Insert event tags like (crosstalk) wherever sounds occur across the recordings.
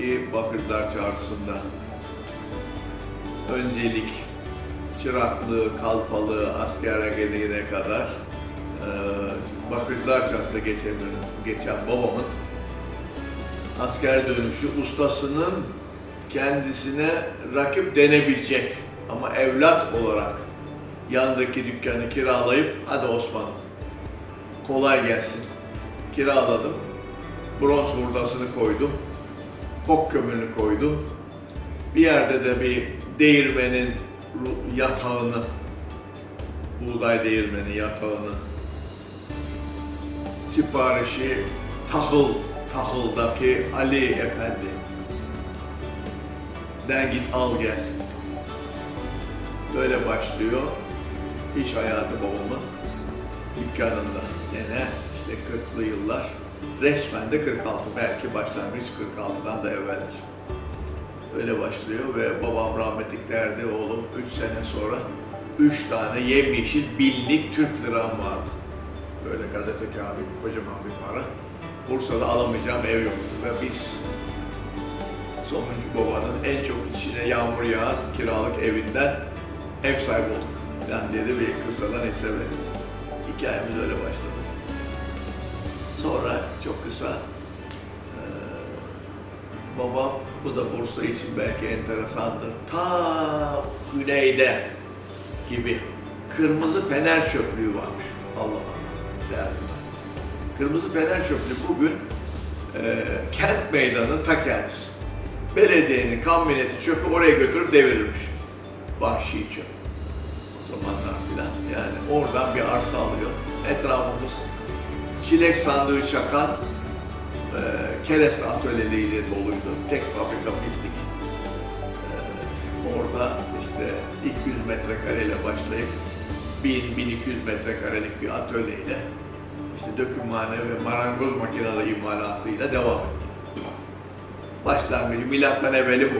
ki Bakırlar Çarşısı'nda öncelik çıraklığı, kalfalığı, askere gelene kadar e, Bakırlar Çarşısı'nda geçen, geçen babamın asker dönüşü ustasının kendisine rakip denebilecek ama evlat olarak yandaki dükkanı kiralayıp hadi Osman'ım kolay gelsin. Kiraladım. Bronz hurdasını koydum. Kok kömürünü koydum. Bir yerde de bir değirmenin yatağını, buğday değirmeni yatağını siparişi tahıl, tahıldaki Ali Efendi. Den git al gel. Böyle başlıyor iş hayatı babamın dükkanında. Gene işte 40'lı yıllar. Resmen de 46. Belki başlangıç 46'dan da evveldir. Öyle başlıyor ve babam rahmetlik derdi oğlum 3 sene sonra 3 tane yemyeşil binlik Türk liram vardı. Böyle gazete kağıdı kocaman bir para. Bursa'da alamayacağım ev yoktu ve biz sonuncu babanın en çok içine yağmur yağan kiralık evinden ev sahibi olduk. Ben dedi bir kısadan hisse. Hikayemiz öyle başladı. Sonra çok kısa eee, babam, bu da Bursa için belki enteresandır. Ta güneyde gibi kırmızı fener çöplüğü varmış. Allah Allah derdim. Kırmızı fener çöplüğü bugün eee kent meydanının ta kendisi. Belediyenin kamyoneti çöpü oraya götürüp devirirmiş. Vahşi çöp. O zamanlar filan yani oradan bir arsa alıyor. Etrafımız çilek sandığı çakan e, kereste atölyeleriyle doluydu. Tek fabrika bizdik. E, orada işte 200 metrekareyle başlayıp 1000-1200 metrekarelik bir atölyeyle işte dökümhane ve marangoz makineleri imalatıyla devam etti. Başlangıcı milattan evveli bu.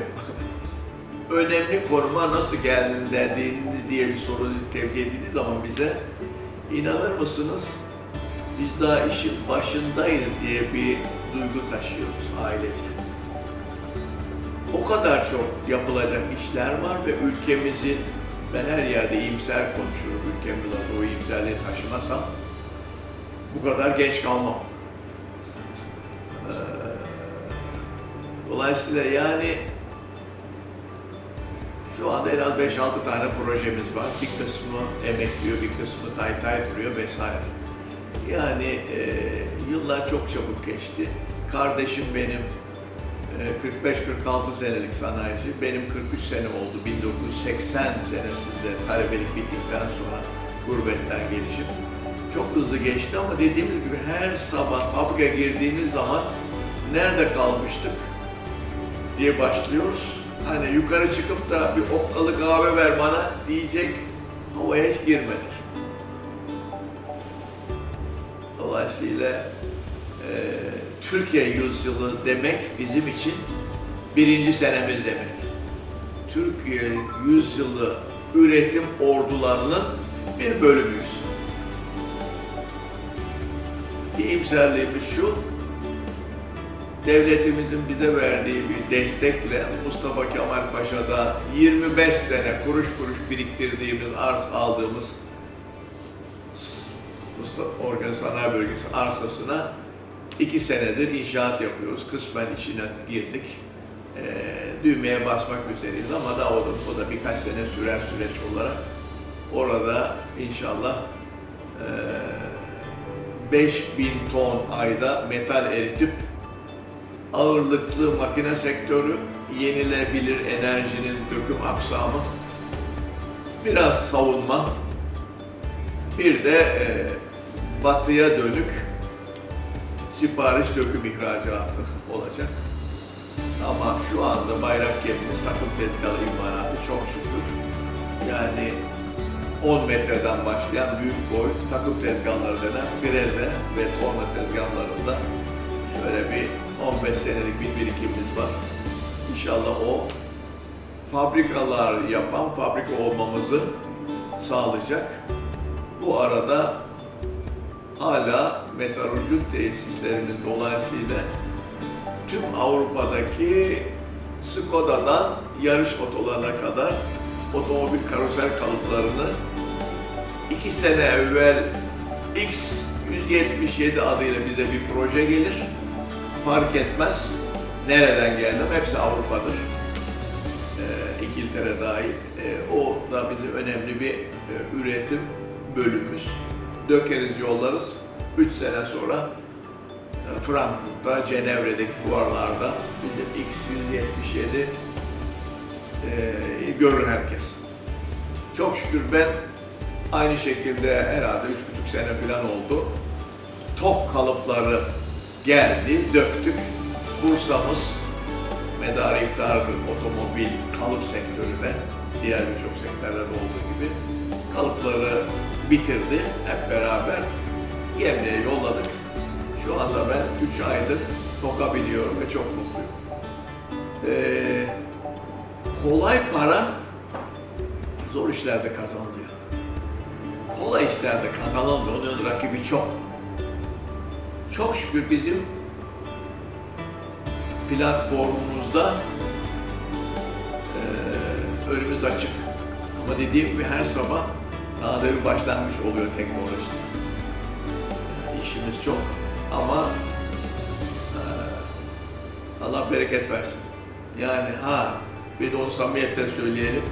(laughs) Önemli konuma nasıl geldin dediğini diye bir soru tevki edildiği zaman bize inanır mısınız biz daha işin başındayız diye bir duygu taşıyoruz ailece. O kadar çok yapılacak işler var ve ülkemizin, ben her yerde iyimser konuşurum, ülkemiz o iyimserliği taşımasam bu kadar genç kalmam. Ee, dolayısıyla yani şu anda en az 5-6 tane projemiz var. Bir kısmı emekliyor, bir kısmı tay tay duruyor vesaire. Yani e, yıllar çok çabuk geçti. Kardeşim benim e, 45-46 senelik sanayici. Benim 43 sene oldu. 1980 senesinde talebelik bittikten sonra gurbetten gelişim. Çok hızlı geçti ama dediğimiz gibi her sabah fabrika girdiğimiz zaman nerede kalmıştık diye başlıyoruz. Hani yukarı çıkıp da bir okkalı kahve ver bana diyecek havaya hiç girmedik. Dolayısıyla e, Türkiye yüzyılı demek bizim için birinci senemiz demek. Türkiye yüzyılı üretim ordularının bir bölümüyüz. İyimserliğimiz şu, devletimizin bize verdiği bir destekle Mustafa Kemal Paşa'da 25 sene kuruş kuruş biriktirdiğimiz arz aldığımız Organ Sanayi Bölgesi arsasına iki senedir inşaat yapıyoruz. Kısmen içine girdik. Ee, düğmeye basmak üzereyiz ama daha o da, o da birkaç sene sürer süreç olarak orada inşallah e, 5000 ton ayda metal eritip ağırlıklı makine sektörü, yenilebilir enerjinin döküm aksamı, biraz savunma, bir de e, batıya dönük sipariş döküm ihracatı olacak. Ama şu anda bayrak gemimiz takım tezgahı imalatı çok şükür. Yani 10 metreden başlayan büyük boy takım tezgahları denen breze ve torna tezgahlarında şöyle bir 15 senelik bir birikimimiz var. İnşallah o fabrikalar yapan fabrika olmamızı sağlayacak. Bu arada hala metalurji tesislerimiz dolayısıyla tüm Avrupa'daki Skoda'dan yarış otolarına kadar otomobil karosel kalıplarını iki sene evvel X177 adıyla bize bir proje gelir. Fark etmez nereden geldim, hepsi Avrupa'dır. Ee, İngiltere dahil. Ee, o da bizim önemli bir e, üretim bölümümüz. Dökeriz, yollarız. 3 sene sonra e, Frankfurt'ta, Cenevre'deki fuarlarda bizim X177 e, görür herkes. Çok şükür ben aynı şekilde herhalde üç buçuk sene falan oldu. Top kalıpları geldi, döktük. Bursa'mız medarı iftihardır otomobil kalıp sektörüne, diğer birçok sektörlerde olduğu gibi kalıpları bitirdi. Hep beraber gemliğe yolladık. Şu anda ben 3 aydır toka biniyorum ve çok mutluyum. Ee, kolay para zor işlerde kazanılıyor. Kolay işlerde kazanılmıyor. Onun rakibi çok. Çok şükür bizim platformumuzda eee önümüz açık. Ama dediğim gibi her sabah daha da bir başlangıç oluyor teknolojide. İşimiz çok ama eee, Allah bereket versin. Yani ha bir de onu samimiyetle söyleyelim.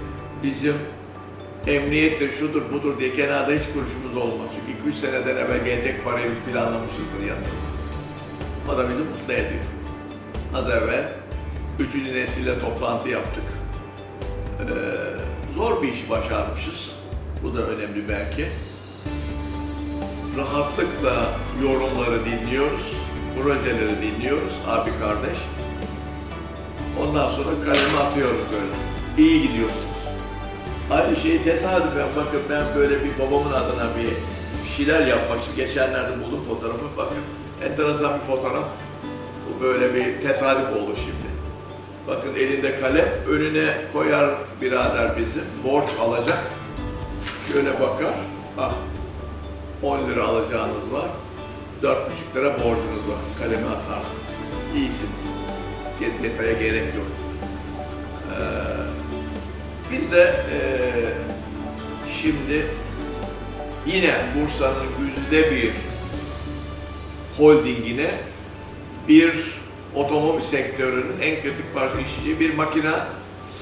Bizim emniyettir, şudur, budur diye kenarda hiç kuruşumuz olmaz. Çünkü 2-3 seneden evvel gelecek parayı biz planlamışızdır yatırım. O da bizi mutlu ediyor. Az evvel üçüncü nesille toplantı yaptık. Ee, zor bir iş başarmışız. Bu da önemli belki. Rahatlıkla yorumları dinliyoruz, projeleri dinliyoruz abi kardeş. Ondan sonra kalemi atıyoruz böyle. İyi gidiyorsunuz. Aynı şeyi tesadüfen bakın ben böyle bir babamın adına bir şeyler yapmak için geçenlerde buldum fotoğrafı bakın. Enteresan bir fotoğraf. Bu böyle bir tesadüf oldu şimdi. Bakın elinde kalem önüne koyar birader bizim borç alacak. Şöyle bakar. Ah 10 lira alacağınız var. 4,5 lira borcunuz var. Kalemi atar. İyisiniz. Det- Detaya gerek yok. Ee, biz de eee, şimdi yine Bursa'nın yüzde bir holdingine bir otomobil sektörünün en kritik parça işçiliği bir makine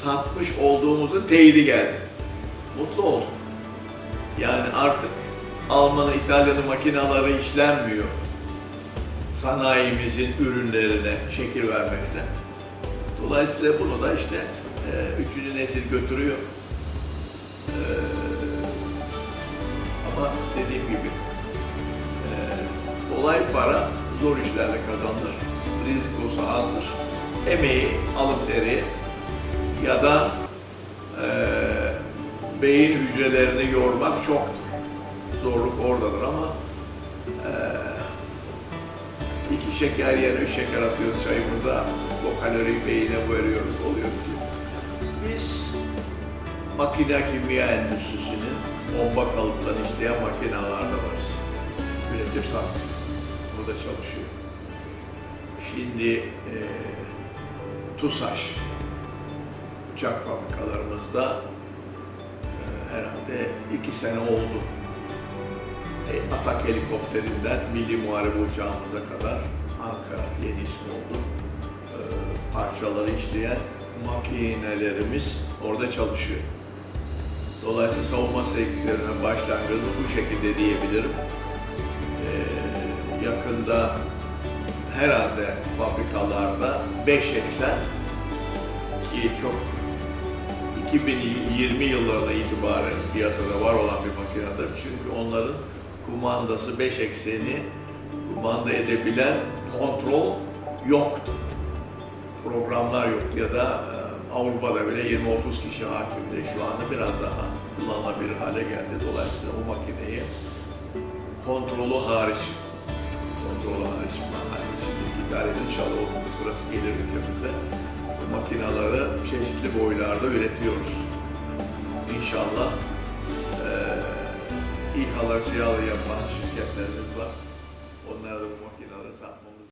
satmış olduğumuzun teyidi geldi. Mutlu olduk. Yani artık Alman'ın, İtalya'nın makineleri işlenmiyor. Sanayimizin ürünlerine şekil vermekte. Dolayısıyla bunu da işte e, üçüncü nesil götürüyor. E, ama dediğim gibi e, kolay para zor işlerle kazanılır. Rizikosu azdır. Emeği, alım teri ya da e, beyin hücrelerini yormak çok zorluk oradadır ama e, iki şeker yerine üç şeker atıyoruz çayımıza, o kaloriyi beyine veriyoruz, oluyor ki. Biz makine kimya endüstrisinin bomba kalıplarını işleyen makinelerde varız. Üretip sattık. Burada çalışıyor. Şimdi e, TUSAŞ uçak fabrikalarımızda herhalde iki sene oldu. E, Atak helikopterinden milli muharebe uçağımıza kadar Ankara yeni ismi oldu. E, parçaları işleyen makinelerimiz orada çalışıyor. Dolayısıyla savunma sektörüne başlangıcı bu şekilde diyebilirim. E, yakında herhalde fabrikalarda 5 eksen ki çok 2020 yıllarına itibaren piyasada var olan bir makinedir. Çünkü onların kumandası 5 ekseni kumanda edebilen kontrol yoktu. Programlar yoktu ya da e, Avrupa'da bile 20-30 kişi hakimdi. Şu anda biraz daha kullanılabilir hale geldi. Dolayısıyla o makineyi kontrolü hariç kontrolü hariç hani şimdi İtalya'nın Çalıoğlu'nun sırası gelir ülkemize. Bu makinaları çeşitli boylarda üretiyoruz. İnşallah eee İHA'lar, SİHA'ları yapan şirketlerimiz var. Onlara da bu makineleri satmamız